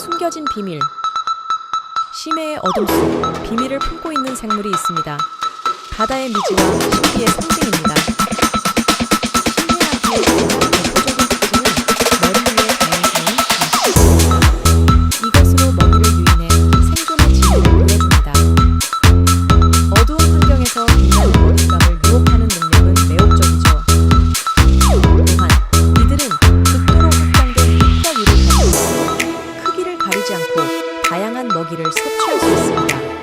숨겨진 비밀. 심해의 어둠 속 비밀을 품고 있는 생물이 있습니다. 바다의 미지와 신비의 상징입니다. 먹이를 섭취할 수 있습니다.